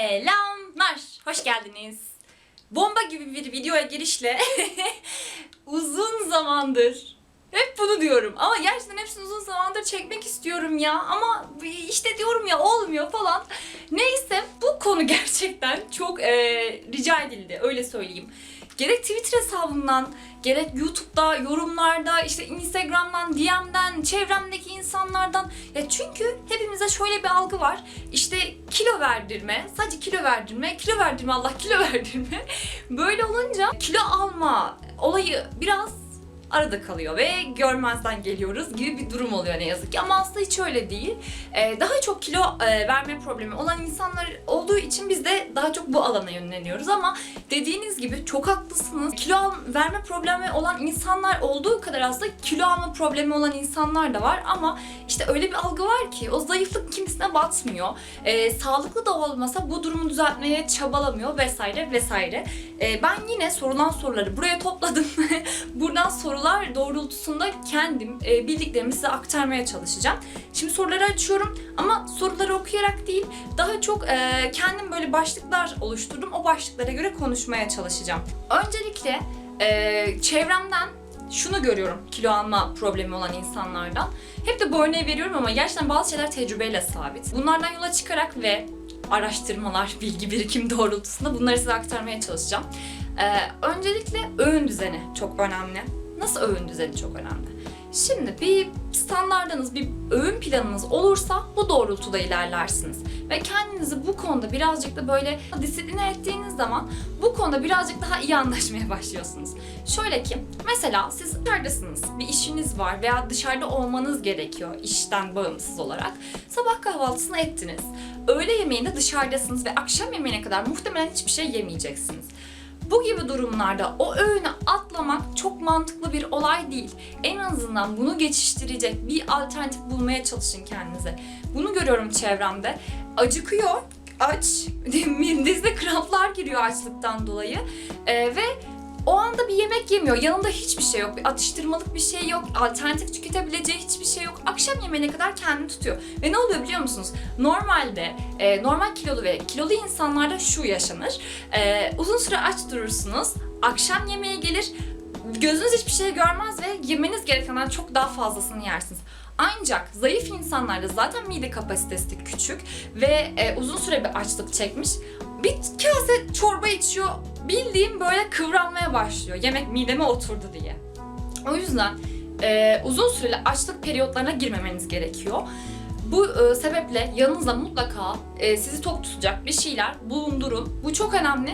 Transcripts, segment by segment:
Selamlar, hoş geldiniz. Bomba gibi bir videoya girişle uzun zamandır hep bunu diyorum ama gerçekten hepsini uzun zamandır çekmek istiyorum ya ama işte diyorum ya olmuyor falan. Neyse bu konu gerçekten çok eee, rica edildi öyle söyleyeyim. Gerek Twitter hesabından, gerek YouTube'da, yorumlarda, işte Instagram'dan, DM'den, çevremdeki insanlardan. Ya çünkü hepimize şöyle bir algı var. İşte kilo verdirme, sadece kilo verdirme, kilo verdirme, Allah kilo verdirme. Böyle olunca kilo alma olayı biraz arada kalıyor ve görmezden geliyoruz gibi bir durum oluyor ne yazık ki. Ama aslında hiç öyle değil. Ee, daha çok kilo e, verme problemi olan insanlar olduğu için biz de daha çok bu alana yönleniyoruz ama dediğiniz gibi çok haklısınız. Kilo verme problemi olan insanlar olduğu kadar aslında kilo alma problemi olan insanlar da var ama işte öyle bir algı var ki o zayıflık kimisine batmıyor. Ee, sağlıklı da olmasa bu durumu düzeltmeye çabalamıyor vesaire vesaire. Ee, ben yine sorulan soruları buraya topladım. Buradan sorular doğrultusunda kendim e, bildiklerimi size aktarmaya çalışacağım. Şimdi soruları açıyorum ama soruları okuyarak değil daha çok e, kendim böyle başlıklar oluşturdum. O başlıklara göre konuşmaya çalışacağım. Öncelikle e, çevremden şunu görüyorum kilo alma problemi olan insanlardan. Hep de bu örneği veriyorum ama gerçekten bazı şeyler tecrübeyle sabit. Bunlardan yola çıkarak ve araştırmalar, bilgi birikim doğrultusunda bunları size aktarmaya çalışacağım. Ee, öncelikle öğün düzeni çok önemli. Nasıl öğün düzeni çok önemli? Şimdi bir standardınız, bir öğün planınız olursa bu doğrultuda ilerlersiniz. Ve kendinizi bu konuda birazcık da böyle disipline ettiğiniz zaman bu konuda birazcık daha iyi anlaşmaya başlıyorsunuz. Şöyle ki mesela siz dışarıdasınız, bir işiniz var veya dışarıda olmanız gerekiyor işten bağımsız olarak. Sabah kahvaltısını ettiniz. Öğle yemeğinde dışarıdasınız ve akşam yemeğine kadar muhtemelen hiçbir şey yemeyeceksiniz. Bu gibi durumlarda o öğünü atlamak çok mantıklı bir olay değil. En azından bunu geçiştirecek bir alternatif bulmaya çalışın kendinize. Bunu görüyorum çevremde. Acıkıyor, aç, dizde kramplar giriyor açlıktan dolayı Ee, ve o anda bir yemek yemiyor. Yanında hiçbir şey yok. Bir atıştırmalık bir şey yok. Alternatif tüketebileceği hiçbir şey yok. Akşam yemeğine kadar kendini tutuyor. Ve ne oluyor biliyor musunuz? Normalde e, normal kilolu ve kilolu insanlarda şu yaşanır. E, uzun süre aç durursunuz. Akşam yemeğe gelir. Gözünüz hiçbir şey görmez ve yemeniz gerekenden çok daha fazlasını yersiniz. Ancak zayıf insanlarda zaten mide kapasitesi küçük ve e, uzun süre bir açlık çekmiş. Bir kase çorba içiyor, bildiğim böyle kıvranmaya başlıyor. Yemek mideme oturdu diye. O yüzden e, uzun süreli açlık periyotlarına girmemeniz gerekiyor. Bu e, sebeple yanınızda mutlaka e, sizi tok tutacak bir şeyler bulundurun. Bu çok önemli.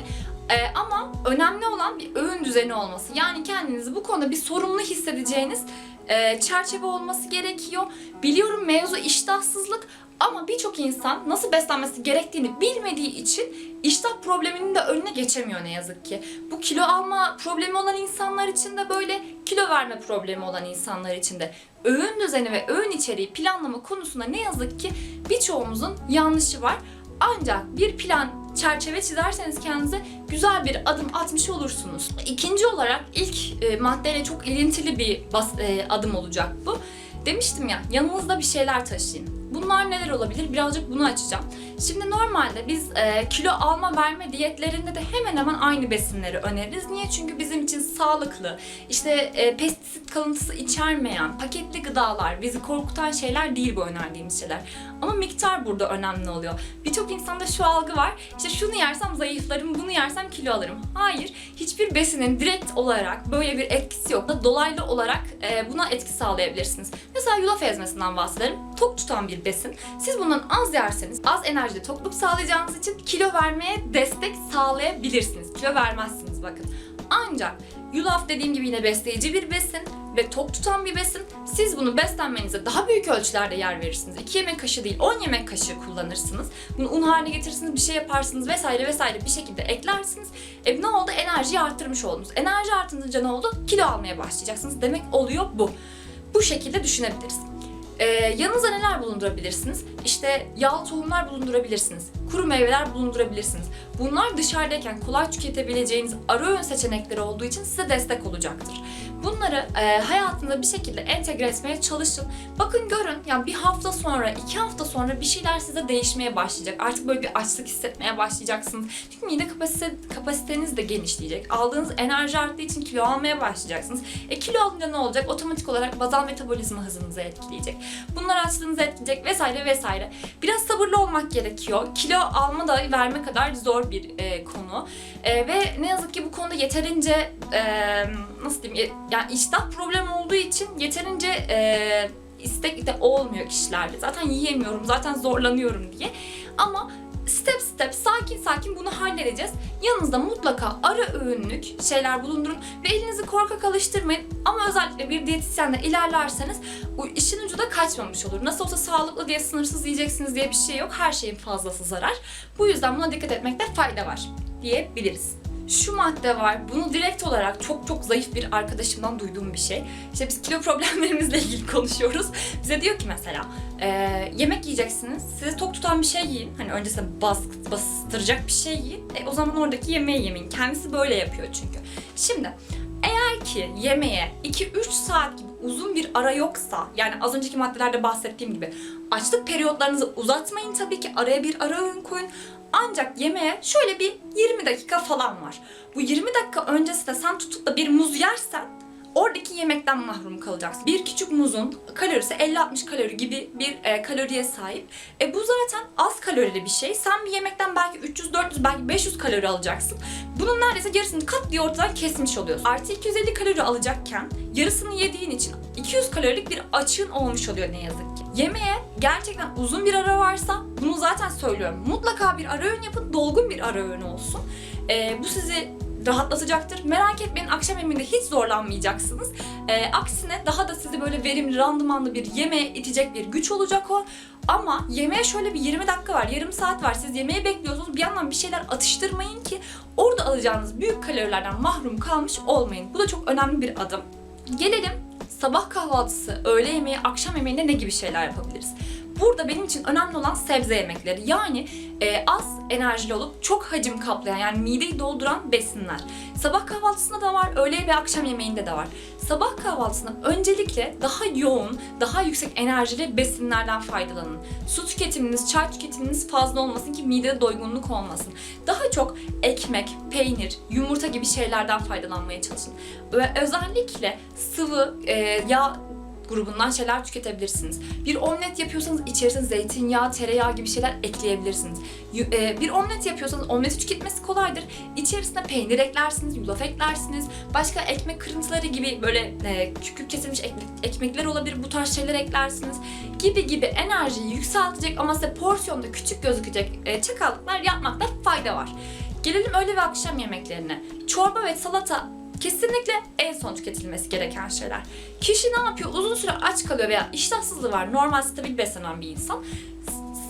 E, ama önemli olan bir öğün düzeni olması. Yani kendinizi bu konuda bir sorumlu hissedeceğiniz e, çerçeve olması gerekiyor. Biliyorum mevzu iştahsızlık ama birçok insan nasıl beslenmesi gerektiğini bilmediği için iştah probleminin de önüne geçemiyor ne yazık ki. Bu kilo alma problemi olan insanlar için de böyle, kilo verme problemi olan insanlar için de öğün düzeni ve öğün içeriği planlama konusunda ne yazık ki birçoğumuzun yanlışı var. Ancak bir plan çerçeve çizerseniz kendinize güzel bir adım atmış olursunuz. İkinci olarak ilk e, maddeyle çok ilintili bir bas, e, adım olacak bu. Demiştim ya yanınızda bir şeyler taşıyın. Bunlar neler olabilir? Birazcık bunu açacağım. Şimdi normalde biz e, kilo alma verme diyetlerinde de hemen hemen aynı besinleri öneririz. Niye? Çünkü bizim için sağlıklı, işte e, pestisit kalıntısı içermeyen, paketli gıdalar, bizi korkutan şeyler değil bu önerdiğimiz şeyler. Ama miktar burada önemli oluyor. Birçok insanda şu algı var. İşte şunu yersem zayıflarım, bunu yersem kilo alırım. Hayır, hiçbir besinin direkt olarak böyle bir etkisi yok. Dolaylı olarak e, buna etki sağlayabilirsiniz. Mesela yulaf ezmesinden bahsedelim. Tok tutan bir besin. Siz bundan az yerseniz az enerjide tokluk sağlayacağınız için kilo vermeye destek sağlayabilirsiniz. Kilo vermezsiniz bakın. Ancak yulaf dediğim gibi yine besleyici bir besin ve tok tutan bir besin. Siz bunu beslenmenize daha büyük ölçülerde yer verirsiniz. 2 yemek kaşığı değil 10 yemek kaşığı kullanırsınız. Bunu un haline getirirsiniz, bir şey yaparsınız vesaire vesaire bir şekilde eklersiniz. E ne oldu? Enerjiyi arttırmış oldunuz. Enerji artınca ne oldu? Kilo almaya başlayacaksınız. Demek oluyor bu. Bu şekilde düşünebiliriz. Ee, yanınıza neler bulundurabilirsiniz? İşte yağlı tohumlar bulundurabilirsiniz. Kuru meyveler bulundurabilirsiniz. Bunlar dışarıdayken kolay tüketebileceğiniz ara öğün seçenekleri olduğu için size destek olacaktır. Bunları e, hayatında bir şekilde entegre etmeye çalışın. Bakın görün yani bir hafta sonra, iki hafta sonra bir şeyler size değişmeye başlayacak. Artık böyle bir açlık hissetmeye başlayacaksınız. Çünkü mide kapasite, kapasiteniz de genişleyecek. Aldığınız enerji arttığı için kilo almaya başlayacaksınız. E kilo alınca ne olacak? Otomatik olarak bazal metabolizma hızınızı etkileyecek. Bunlar açlığınızı etkileyecek vesaire vesaire. Biraz sabırlı olmak gerekiyor. Kilo alma da verme kadar zor bir e, konu. E, ve ne yazık ki bu konuda yeterince e, nasıl diyeyim ye- yani iştah problemi olduğu için yeterince e, istek de olmuyor kişilerde. Zaten yiyemiyorum, zaten zorlanıyorum diye. Ama step step sakin sakin bunu halledeceğiz. Yanınızda mutlaka ara öğünlük şeyler bulundurun ve elinizi korkak alıştırmayın. Ama özellikle bir diyetisyenle ilerlerseniz işin ucu da kaçmamış olur. Nasıl olsa sağlıklı diye sınırsız yiyeceksiniz diye bir şey yok. Her şeyin fazlası zarar. Bu yüzden buna dikkat etmekte fayda var diyebiliriz. Şu madde var. Bunu direkt olarak çok çok zayıf bir arkadaşımdan duyduğum bir şey. İşte biz kilo problemlerimizle ilgili konuşuyoruz. Bize diyor ki mesela e, yemek yiyeceksiniz. Sizi tok tutan bir şey yiyin. Hani öncesinde bas, bastıracak bir şey yiyin. E, o zaman oradaki yemeği yemeyin. Kendisi böyle yapıyor çünkü. Şimdi eğer ki yemeğe 2-3 saat gibi uzun bir ara yoksa yani az önceki maddelerde bahsettiğim gibi açlık periyotlarınızı uzatmayın tabii ki araya bir ara öğün koyun ancak yemeğe şöyle bir 20 dakika falan var. Bu 20 dakika öncesinde sen tutup da bir muz yersen oradaki yemekten mahrum kalacaksın. Bir küçük muzun kalorisi 50-60 kalori gibi bir e, kaloriye sahip. E bu zaten az kalorili bir şey. Sen bir yemekten belki 300-400 belki 500 kalori alacaksın. Bunun neredeyse yarısını kat diye ortadan kesmiş oluyorsun. Artı 250 kalori alacakken yarısını yediğin için 200 kalorilik bir açığın olmuş oluyor ne yazık ki. Yemeğe gerçekten uzun bir ara varsa bunu zaten söylüyorum. Mutlaka bir ara öğün yapın, dolgun bir ara öğün olsun. E, bu sizi rahatlatacaktır. Merak etmeyin akşam yemeğinde hiç zorlanmayacaksınız. Ee, aksine daha da sizi böyle verimli, randımanlı bir yemeğe itecek bir güç olacak o. Ama yemeğe şöyle bir 20 dakika var, yarım saat var. Siz yemeği bekliyorsunuz. Bir yandan bir şeyler atıştırmayın ki orada alacağınız büyük kalorilerden mahrum kalmış olmayın. Bu da çok önemli bir adım. Gelelim sabah kahvaltısı, öğle yemeği, akşam yemeğinde ne gibi şeyler yapabiliriz? Burada benim için önemli olan sebze yemekleri. Yani e, az enerjili olup çok hacim kaplayan yani mideyi dolduran besinler. Sabah kahvaltısında da var, öğle ve akşam yemeğinde de var. Sabah kahvaltısında öncelikle daha yoğun, daha yüksek enerjili besinlerden faydalanın. Su tüketiminiz, çay tüketiminiz fazla olmasın ki midede doygunluk olmasın. Daha çok ekmek, peynir, yumurta gibi şeylerden faydalanmaya çalışın. Ve özellikle sıvı, e, yağ grubundan şeyler tüketebilirsiniz. Bir omlet yapıyorsanız içerisine zeytinyağı, tereyağı gibi şeyler ekleyebilirsiniz. E, Bir omlet yapıyorsanız omleti tüketmesi kolaydır. İçerisine peynir eklersiniz, yulaf eklersiniz. Başka ekmek kırıntıları gibi böyle e, küp kesilmiş ekmek, ekmekler olabilir. Bu tarz şeyler eklersiniz. Gibi gibi enerjiyi yükseltecek ama size porsiyonda küçük gözükecek e, çakallıklar yapmakta fayda var. Gelelim öğle ve akşam yemeklerine. Çorba ve salata kesinlikle en son tüketilmesi gereken şeyler. Kişi ne yapıyor? Uzun süre aç kalıyor veya iştahsızlığı var. Normal stabil beslenen bir insan.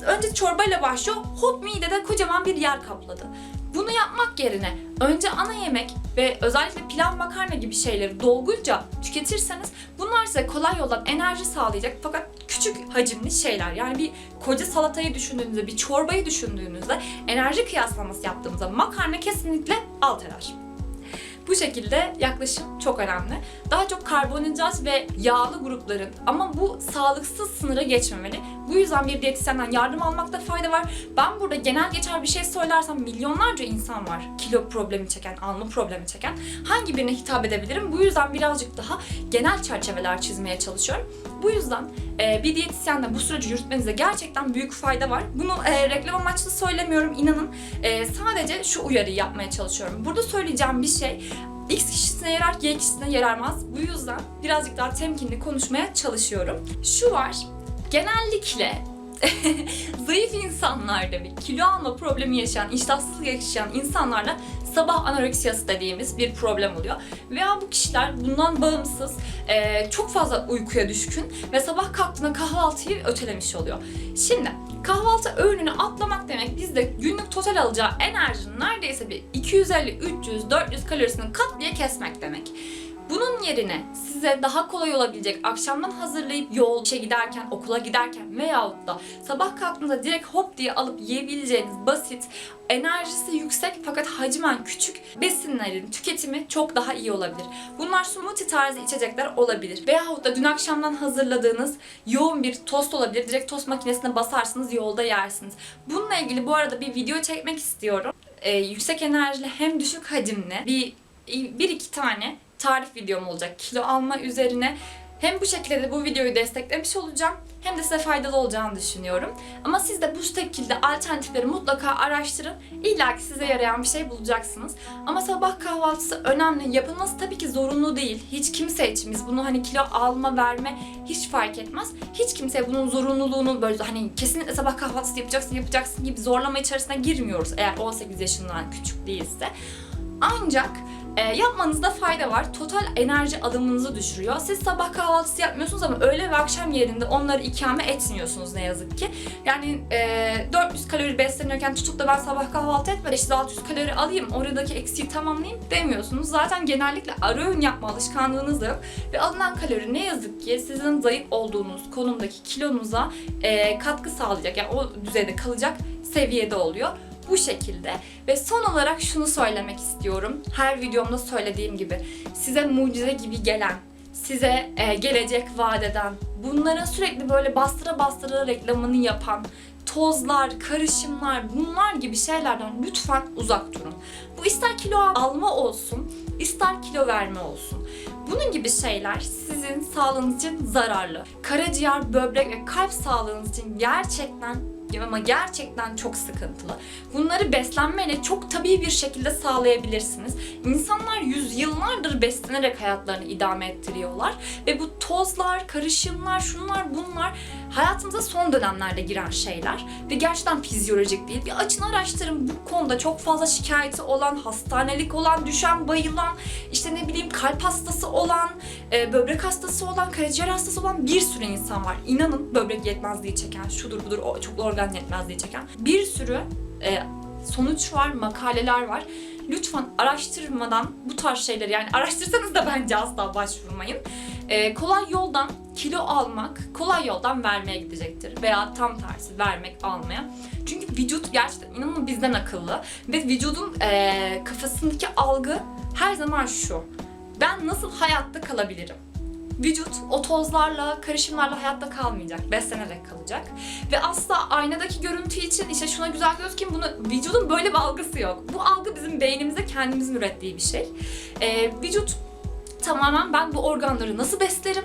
Önce çorbayla başlıyor. Hop midede kocaman bir yer kapladı. Bunu yapmak yerine önce ana yemek ve özellikle pilav makarna gibi şeyleri dolgunca tüketirseniz bunlar size kolay yoldan enerji sağlayacak fakat küçük hacimli şeyler. Yani bir koca salatayı düşündüğünüzde, bir çorbayı düşündüğünüzde enerji kıyaslaması yaptığımızda makarna kesinlikle alt eder. Bu şekilde yaklaşım çok önemli. Daha çok karbonhidrat ve yağlı grupların ama bu sağlıksız sınıra geçmemeli. Bu yüzden bir diyetisyenden yardım almakta fayda var. Ben burada genel geçer bir şey söylersem milyonlarca insan var kilo problemi çeken, alma problemi çeken. Hangi birine hitap edebilirim? Bu yüzden birazcık daha genel çerçeveler çizmeye çalışıyorum. Bu yüzden e, bir diyetisyenle bu süreci yürütmenizde gerçekten büyük fayda var. Bunu e, reklam amaçlı söylemiyorum inanın. E, sadece şu uyarıyı yapmaya çalışıyorum. Burada söyleyeceğim bir şey X kişisine yarar, Y kişisine yaramaz. Bu yüzden birazcık daha temkinli konuşmaya çalışıyorum. Şu var, genellikle zayıf insanlarda ve kilo alma problemi yaşayan, iştahsızlık yaşayan insanlarda sabah anoreksiyası dediğimiz bir problem oluyor. Veya bu kişiler bundan bağımsız e, çok fazla uykuya düşkün ve sabah kalktığında kahvaltıyı ötelemiş oluyor. Şimdi kahvaltı öğününü atlamak demek bizde günlük total alacağı enerjinin neredeyse bir 250, 300, 400 kalorisini kat diye kesmek demek. Bunun yerine size daha kolay olabilecek akşamdan hazırlayıp yol işe giderken, okula giderken veyahut da sabah kalktığınızda direkt hop diye alıp yiyebileceğiniz basit, enerjisi yüksek fakat hacmen küçük besinlerin tüketimi çok daha iyi olabilir. Bunlar smoothie tarzı içecekler olabilir. Veyahut da dün akşamdan hazırladığınız yoğun bir tost olabilir. Direkt tost makinesine basarsınız yolda yersiniz. Bununla ilgili bu arada bir video çekmek istiyorum. Ee, yüksek enerjili hem düşük hacimli bir, bir iki tane tarif videom olacak kilo alma üzerine. Hem bu şekilde de bu videoyu desteklemiş olacağım hem de size faydalı olacağını düşünüyorum. Ama siz de bu şekilde alternatifleri mutlaka araştırın. İlla ki size yarayan bir şey bulacaksınız. Ama sabah kahvaltısı önemli. Yapılması tabii ki zorunlu değil. Hiç kimse için bunu hani kilo alma verme hiç fark etmez. Hiç kimseye bunun zorunluluğunu böyle hani kesinlikle sabah kahvaltısı yapacaksın yapacaksın gibi zorlama içerisine girmiyoruz. Eğer 18 yaşından küçük değilse. Ancak e, yapmanızda fayda var. Total enerji alımınızı düşürüyor. Siz sabah kahvaltısı yapmıyorsunuz ama öğle ve akşam yerinde onları ikame etmiyorsunuz ne yazık ki. Yani e, 400 kalori besleniyorken tutup da ben sabah kahvaltı etme işte 600 kalori alayım oradaki eksiği tamamlayayım demiyorsunuz. Zaten genellikle ara öğün yapma alışkanlığınız da yok. Ve alınan kalori ne yazık ki sizin zayıf olduğunuz konumdaki kilonuza e, katkı sağlayacak. Yani o düzeyde kalacak seviyede oluyor. Bu şekilde. Ve son olarak şunu söylemek istiyorum. Her videomda söylediğim gibi size mucize gibi gelen, size e, gelecek vadeden, bunların sürekli böyle bastıra bastıra reklamını yapan tozlar, karışımlar, bunlar gibi şeylerden lütfen uzak durun. Bu ister kilo alma olsun, ister kilo verme olsun. Bunun gibi şeyler sizin sağlığınız için zararlı. Karaciğer, böbrek ve kalp sağlığınız için gerçekten ama gerçekten çok sıkıntılı. Bunları beslenmeyle çok tabii bir şekilde sağlayabilirsiniz. İnsanlar yüzyıllardır beslenerek hayatlarını idame ettiriyorlar ve bu tozlar, karışımlar, şunlar bunlar hayatımıza son dönemlerde giren şeyler ve gerçekten fizyolojik değil. Bir açın araştırın bu konuda çok fazla şikayeti olan, hastanelik olan, düşen, bayılan, işte ne bileyim kalp hastası olan, e, böbrek hastası olan, karaciğer hastası olan bir sürü insan var. İnanın böbrek yetmezliği çeken, şudur budur, o çoklu organ yetmezliği çeken bir sürü e, sonuç var, makaleler var. Lütfen araştırmadan bu tarz şeyleri yani araştırsanız da bence asla başvurmayın. E, kolay yoldan kilo almak kolay yoldan vermeye gidecektir. Veya tam tersi vermek almaya. Çünkü vücut gerçekten inanın bizden akıllı. Ve vücudun e, kafasındaki algı her zaman şu. Ben nasıl hayatta kalabilirim? Vücut o tozlarla, karışımlarla hayatta kalmayacak. Beslenerek kalacak. Ve asla aynadaki görüntü için işte şuna güzel gözükeyim bunu vücudun böyle bir algısı yok. Bu algı bizim beynimize kendimizin ürettiği bir şey. Ee, vücut tamamen ben bu organları nasıl beslerim?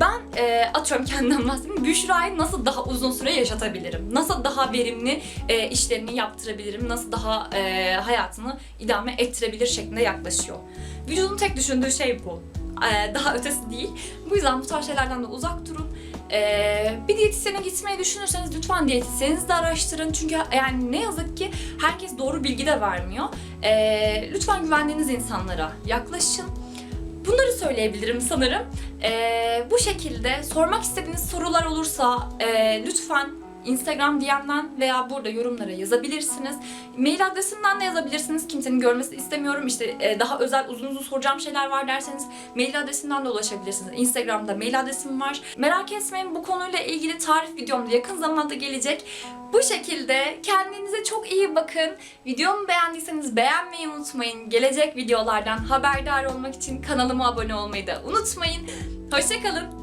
Ben e, atıyorum kendimden bahsedeyim. Büşra'yı nasıl daha uzun süre yaşatabilirim? Nasıl daha verimli e, işlerini yaptırabilirim? Nasıl daha e, hayatını idame ettirebilir şeklinde yaklaşıyor. Vücudun tek düşündüğü şey bu. E, daha ötesi değil. Bu yüzden bu tarz şeylerden de uzak durun. Ee, bir diyetisyene gitmeyi düşünürseniz lütfen diyetisyeninizi de araştırın. Çünkü yani ne yazık ki herkes doğru bilgi de vermiyor. Ee, lütfen güvendiğiniz insanlara yaklaşın. Bunları söyleyebilirim sanırım. Ee, bu şekilde sormak istediğiniz sorular olursa e, lütfen Instagram DM'den veya burada yorumlara yazabilirsiniz. Mail adresimden de yazabilirsiniz. Kimsenin görmesini istemiyorum. İşte e, daha özel uzun uzun soracağım şeyler var derseniz mail adresimden de ulaşabilirsiniz. Instagram'da mail adresim var. Merak etmeyin bu konuyla ilgili tarif videom da yakın zamanda gelecek. Bu şekilde kendinize çok iyi bakın. Videomu beğendiyseniz beğenmeyi unutmayın. Gelecek videolardan haberdar olmak için kanalıma abone olmayı da unutmayın. Hoşçakalın.